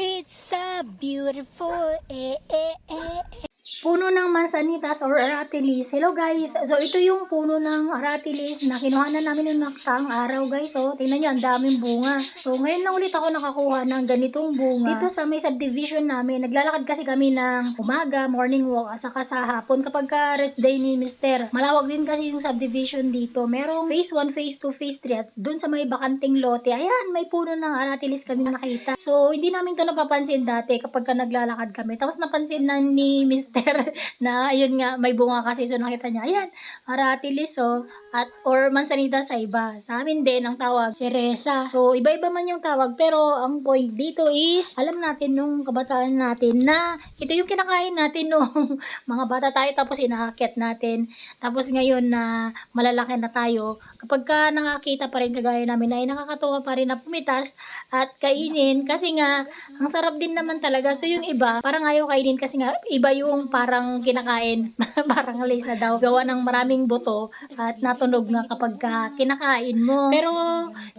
It's a beautiful eh, eh, eh. Puno ng mansanitas or aratilis. Hello guys! So ito yung puno ng aratilis na kinuha na namin noong nakaraang araw guys. So tingnan nyo, ang daming bunga. So ngayon lang ulit ako nakakuha ng ganitong bunga. Dito sa may subdivision namin, naglalakad kasi kami ng umaga, morning walk, at sa hapon kapag ka rest day ni Mister. Malawag din kasi yung subdivision dito. Merong phase 1, phase 2, phase 3 at dun sa may bakanting lote. Ayan, may puno ng aratilis kami na nakita. So hindi namin to napapansin dati kapag ka naglalakad kami. Tapos napansin na ni Mister na ayun nga may bunga kasi. So nakita niya ayan aratilis so at or mansanita sa iba. Sa amin din ang tawag seresa so iba-iba man yung tawag pero ang point dito is alam natin nung kabataan natin na ito yung kinakain natin nung mga bata tayo tapos inaakyat natin. Tapos ngayon na malalaki na tayo kapag ka nakakita pa rin kagaya namin ay nakakatuwa pa rin na pumitas at kainin. Kasi nga ang sarap din naman talaga. So yung iba parang ayaw kainin kasi nga iba yung parang kinakain. Parang lisa daw. Gawa ng maraming buto at natunog nga kapag ka kinakain mo. Pero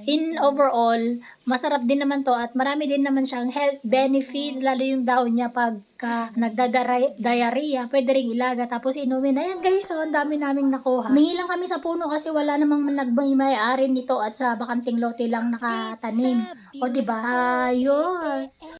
in overall masarap din naman to at marami din naman siyang health benefits lalo yung daon niya pagka nagdadiarrhea pwede ring ilaga tapos inumin. Ayan guys so ang dami naming nakuha. Mingi lang kami sa puno kasi wala namang nagmay-ari nito at sa bakanting lote lang nakatanim. O diba ayos